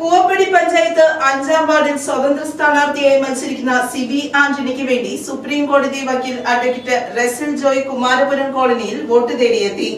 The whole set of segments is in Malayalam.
കൂവപ്പടി പഞ്ചായത്ത് അഞ്ചാം വാർഡിൽ സ്വതന്ത്ര സ്ഥാനാർത്ഥിയായി മത്സരിക്കുന്ന സിബി ആന്റണിക്ക് വേണ്ടി സുപ്രീം കോടതി വക്കീൽ അഡ്വക്കേറ്റ് റെസിൽ ജോയ് കുമാരപുരം കോളനിയിൽ വോട്ട് തേടിയെത്തി.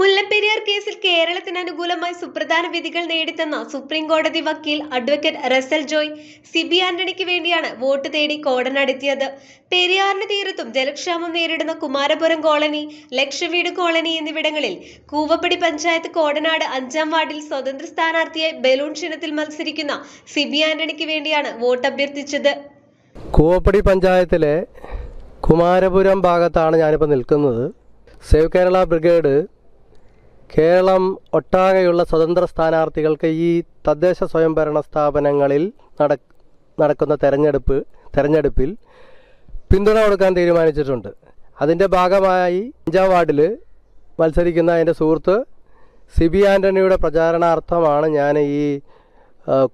മുല്ലപ്പെരിയാർ കേസിൽ കേരളത്തിന് അനുകൂലമായി സുപ്രധാന വിധികൾ നേടിത്തന്ന സുപ്രീം കോടതി വക്കീൽ അഡ്വക്കേറ്റ് റസൽ ജോയ് സിബി ആന്റണിക്ക് വേണ്ടിയാണ് വോട്ട് തേടി കോടനടത്തിയത് പെരിയാറിന് തീരത്തും ജലക്ഷാമം നേരിടുന്ന കുമാരപുരം കോളനി ലക്ഷവീട് കോളനി എന്നിവിടങ്ങളിൽ കൂവപ്പടി പഞ്ചായത്ത് കോടനാട് അഞ്ചാം വാർഡിൽ സ്വതന്ത്ര സ്ഥാനാർത്ഥിയായി ബലൂൺ ചിഹ്നത്തിൽ മത്സരിക്കുന്ന സിബി ആന്റണിക്ക് വേണ്ടിയാണ് വോട്ട് അഭ്യർത്ഥിച്ചത്. കൂവപ്പടി പഞ്ചായത്തിലെ കുമാരപുരം ഭാഗത്താണ് ഞാനിപ്പോൾ നിൽക്കുന്നത്. സേവ് കേരള ബ്രിഗേഡ് കേരളം ഒട്ടാകെയുള്ള സ്വതന്ത്ര സ്ഥാനാർത്ഥികൾക്ക് ഈ തദ്ദേശ സ്വയംഭരണ സ്ഥാപനങ്ങളിൽ നട നടക്കുന്ന തെരഞ്ഞെടുപ്പ് തെരഞ്ഞെടുപ്പിൽ പിന്തുണ കൊടുക്കാൻ തീരുമാനിച്ചിട്ടുണ്ട്. അതിന്റെ ഭാഗമായി അഞ്ചാം വാർഡിൽ മത്സരിക്കുന്ന എന്റെ സുഹൃത്ത് സിബി ആന്റണിയുടെ പ്രചാരണാർത്ഥമാണ് ഞാൻ ഈ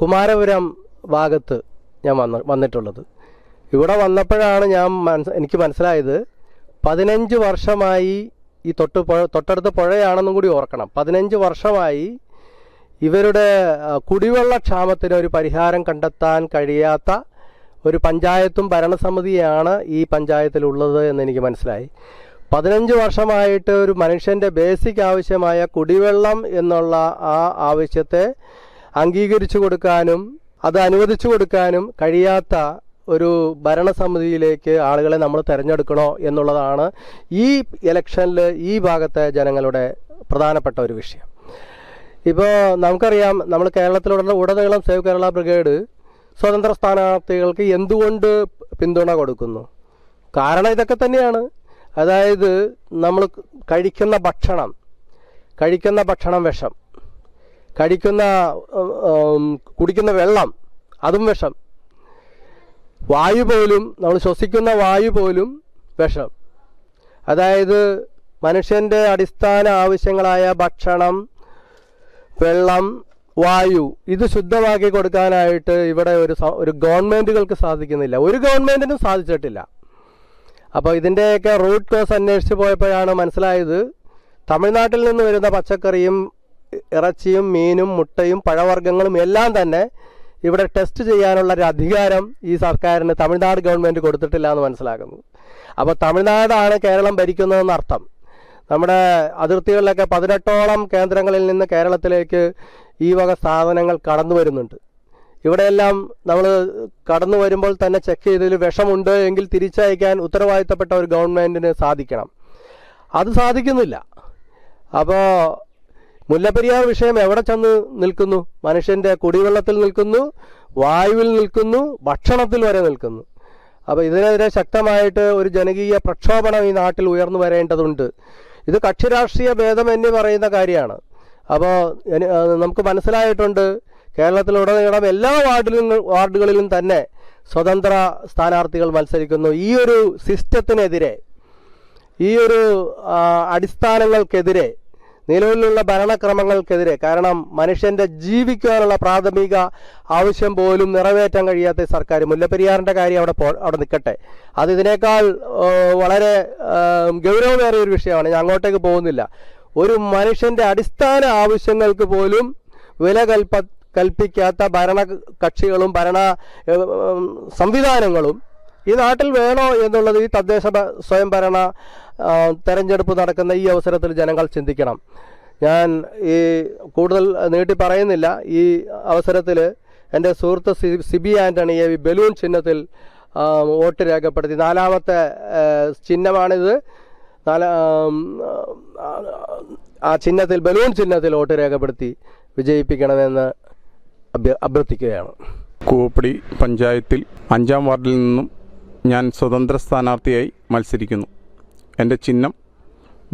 കുമാരപുരം ഭാഗത്ത് ഞാൻ വന്ന് വന്നിട്ടുള്ളത്. ഇവിടെ വന്നപ്പോഴാണ് ഞാൻ മനസ് എനിക്ക് മനസ്സിലായത് പതിനഞ്ച് വർഷമായി ഈ തൊട്ട് പുഴ തൊട്ടടുത്ത പുഴയാണെന്നും കൂടി ഓർക്കണം. പതിനഞ്ച് വർഷമായി ഇവരുടെ കുടിവെള്ള ക്ഷാമത്തിന് ഒരു പരിഹാരം കണ്ടെത്താൻ കഴിയാത്ത ഒരു പഞ്ചായത്തും ഭരണസമിതിയാണ് ഈ പഞ്ചായത്തിലുള്ളത് എന്ന് എനിക്ക് മനസ്സിലായി. പതിനഞ്ച് വർഷമായിട്ട് ഒരു മനുഷ്യന്റെ ബേസിക് ആവശ്യമായ കുടിവെള്ളം എന്നുള്ള ആ ആവശ്യത്തെ അംഗീകരിച്ചു കൊടുക്കാനും അത് അനുവദിച്ചു കൊടുക്കാനും കഴിയാത്ത ഒരു ഭരണസമിതിയിലേക്ക് ആളുകളെ നമ്മൾ തിരഞ്ഞെടുക്കണോ എന്നുള്ളതാണ് ഈ ഇലക്ഷനിൽ ഈ ഭാഗത്തെ ജനങ്ങളുടെ പ്രധാനപ്പെട്ട ഒരു വിഷയം. ഇപ്പോൾ നമുക്കറിയാം നമ്മൾ കേരളത്തിലുള്ള ഉടനീളം സേവ് കേരള ബ്രിഗേഡ് സ്വതന്ത്ര സ്ഥാനാർത്ഥികൾക്ക് എന്തുകൊണ്ട് പിന്തുണ കൊടുക്കുന്നു? കാരണം ഇതൊക്കെ തന്നെയാണ്. അതായത് നമ്മൾ കഴിക്കുന്ന ഭക്ഷണം കഴിക്കുന്ന ഭക്ഷണം വിഷം കഴിക്കുന്ന കുടിക്കുന്ന വെള്ളം അതും വിഷം. വായു പോലും നമ്മൾ ശ്വസിക്കുന്ന വായു പോലും വിഷം. അതായത് മനുഷ്യന്റെ അടിസ്ഥാന ആവശ്യങ്ങളായ ഭക്ഷണം വെള്ളം വായു ഇത് ശുദ്ധമാക്കി കൊടുക്കാനായിട്ട് ഇവിടെ ഒരു ഒരു ഗവൺമെന്റുകൾക്ക് സാധിക്കുന്നില്ല. ഒരു ഗവൺമെന്റിനും സാധിച്ചിട്ടില്ല. അപ്പോൾ ഇതിന്റെയൊക്കെ റൂട്ട് കോസ് അന്വേഷിച്ച് പോയപ്പോഴാണ് മനസ്സിലായത് തമിഴ്നാട്ടിൽ നിന്ന് വരുന്ന പച്ചക്കറിയും ഇറച്ചിയും മീനും മുട്ടയും പഴവർഗങ്ങളും എല്ലാം തന്നെ ഇവിടെ ടെസ്റ്റ് ചെയ്യാനുള്ള ഒരു അധികാരം ഈ സർക്കാരിന് തമിഴ്നാട് ഗവൺമെന്റ് കൊടുത്തിട്ടില്ല എന്ന് മനസ്സിലാക്കുന്നു. അപ്പോൾ തമിഴ്നാടാണ് കേരളം ഭരിക്കുന്നതെന്ന് അർത്ഥം. നമ്മുടെ അതിർത്തികളിലൊക്കെ പതിനെട്ടോളം കേന്ദ്രങ്ങളിൽ നിന്ന് കേരളത്തിലേക്ക് ഈ വക സാധനങ്ങൾ കടന്നു വരുന്നുണ്ട്. ഇവിടെയെല്ലാം നമ്മൾ കടന്നു വരുമ്പോൾ തന്നെ ചെക്ക് ചെയ്തതിൽ വിഷമുണ്ട് എങ്കിൽ തിരിച്ചയക്കാൻ ഉത്തരവാദിത്തപ്പെട്ട ഒരു ഗവൺമെന്റിന് സാധിക്കണം. അത് സാധിക്കുന്നില്ല. അപ്പോൾ മുല്ലപ്പെരിയാർ വിഷയം എവിടെ ചെന്ന് നിൽക്കുന്നു? മനുഷ്യന്റെ കുടിവെള്ളത്തിൽ നിൽക്കുന്നു വായുവിൽ നിൽക്കുന്നു ഭക്ഷണത്തിൽ വരെ നിൽക്കുന്നു. അപ്പോൾ ഇതിനെതിരെ ശക്തമായിട്ട് ഒരു ജനകീയ പ്രക്ഷോഭണം ഈ നാട്ടിൽ ഉയർന്നു വരേണ്ടതുണ്ട്. ഇത് കക്ഷിരാഷ്ട്രീയ രാഷ്ട്രീയ ഭേദം എന്ന് പറയുന്ന കാര്യമാണ്. അപ്പോൾ നമുക്ക് മനസ്സിലായിട്ടുണ്ട് കേരളത്തിലുടനീളം എല്ലാ വാർഡിലും വാർഡുകളിലും തന്നെ സ്വതന്ത്ര സ്ഥാനാർത്ഥികൾ മത്സരിക്കുന്നു. ഈ ഒരു സിസ്റ്റത്തിനെതിരെ ഈ ഒരു അടിസ്ഥാനങ്ങൾക്കെതിരെ നിലവിലുള്ള ഭരണക്രമങ്ങൾക്കെതിരെ കാരണം മനുഷ്യന്റെ ജീവിക്കാനുള്ള പ്രാഥമിക ആവശ്യം പോലും നിറവേറ്റാൻ കഴിയാത്ത സർക്കാർ. മുല്ലപ്പെരിയാറിന്റെ കാര്യം അവിടെ അവിടെ നിൽക്കട്ടെ. അത് ഇതിനേക്കാൾ വളരെ ഗൗരവമേറിയ ഒരു വിഷയമാണ്. ഞാൻ അങ്ങോട്ടേക്ക് പോകുന്നില്ല. ഒരു മനുഷ്യന്റെ അടിസ്ഥാന ആവശ്യങ്ങൾക്ക് പോലും വില കൽപ്പ കൽപ്പിക്കാത്ത ഭരണ കക്ഷികളും ഭരണ സംവിധാനങ്ങളും ഈ നാട്ടിൽ വേണോ എന്നുള്ളത് ഈ തദ്ദേശ സ്വയംഭരണ തെരഞ്ഞെടുപ്പ് നടക്കുന്ന ഈ അവസരത്തിൽ ജനങ്ങൾ ചിന്തിക്കണം. ഞാൻ ഈ കൂടുതൽ നീട്ടി പറയുന്നില്ല. ഈ അവസരത്തിൽ എന്റെ സുഹൃത്ത് സിബി ആന്റണിയെ ബലൂൺ ചിഹ്നത്തിൽ വോട്ട് രേഖപ്പെടുത്തി. നാലാമത്തെ ചിഹ്നമാണിത്. നാല ആ, ചിഹ്നത്തിൽ ബലൂൺ ചിഹ്നത്തിൽ വോട്ട് രേഖപ്പെടുത്തി വിജയിപ്പിക്കണമെന്ന് അഭ്യ അഭ്യർത്ഥിക്കുകയാണ്. കൂവപ്പടി പഞ്ചായത്തിൽ അഞ്ചാം വാർഡിൽ നിന്നും ഞാൻ സ്വതന്ത്ര സ്ഥാനാർത്ഥിയായി മത്സരിക്കുന്നു. എന്റെ ചിഹ്നം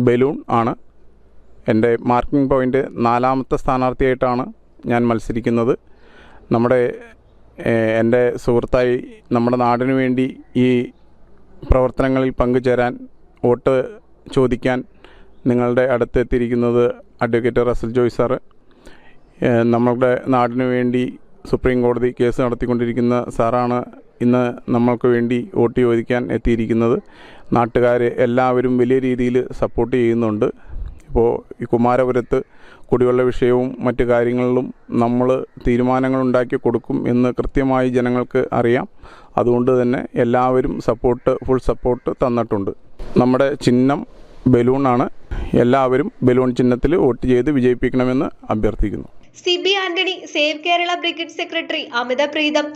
ബലൂൺ ആണ്. എന്റെ മാർക്കിംഗ് പോയിന്റ് നാലാമത്തെ സ്ഥാനാർത്ഥിയായിട്ടാണ് ഞാൻ മത്സരിക്കുന്നത്. നമ്മുടെ എന്റെ സുഹൃത്തായി നമ്മുടെ നാടിനു വേണ്ടി ഈ പ്രവർത്തനങ്ങളിൽ പങ്കുചേരാൻ വോട്ട് ചോദിക്കാൻ നിങ്ങളുടെ അടുത്തെത്തിയിരിക്കുന്നത് അഡ്വക്കേറ്റ് റസൽ ജോയ് സാറ്. നമ്മളുടെ നാടിനു വേണ്ടി സുപ്രീം കോടതി കേസ് നടത്തിക്കൊണ്ടിരിക്കുന്ന സാറാണ് ഇന്ന് നമ്മൾക്ക് വേണ്ടി വോട്ട് ചോദിക്കാൻ എത്തിയിരിക്കുന്നത് നാട്ടുകാർ എല്ലാവരും വലിയ രീതിയിൽ സപ്പോർട്ട് ചെയ്യുന്നുണ്ട്. ഇപ്പോൾ ഈ കുമാരപുരത്ത് കുടിവെള്ള വിഷയവും മറ്റു കാര്യങ്ങളിലും നമ്മൾ തീരുമാനങ്ങൾ ഉണ്ടാക്കി കൊടുക്കും എന്ന് കൃത്യമായി ജനങ്ങൾക്ക് അറിയാം. അതുകൊണ്ട് തന്നെ എല്ലാവരും സപ്പോർട്ട് ഫുൾ സപ്പോർട്ട് തന്നിട്ടുണ്ട്. നമ്മുടെ ചിഹ്നം ബലൂണാണ് എല്ലാവരും ബലൂൺ ചിഹ്നത്തിൽ വോട്ട് ചെയ്ത് വിജയിപ്പിക്കണമെന്ന് അഭ്യർത്ഥിക്കുന്നു. C B Antony save Kerala brigade secretary Amitha Preetham.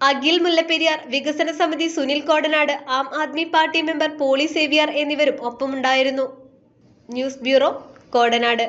Akhil Mullaperiyar വികസന സമിതി സുനിൽ കോടനാട് ആം ആദ്മി പാർട്ടി മെമ്പർ പോളി സേവിയർ എന്നിവരും ഒപ്പമുണ്ടായിരുന്നു. News bureau Kodanad.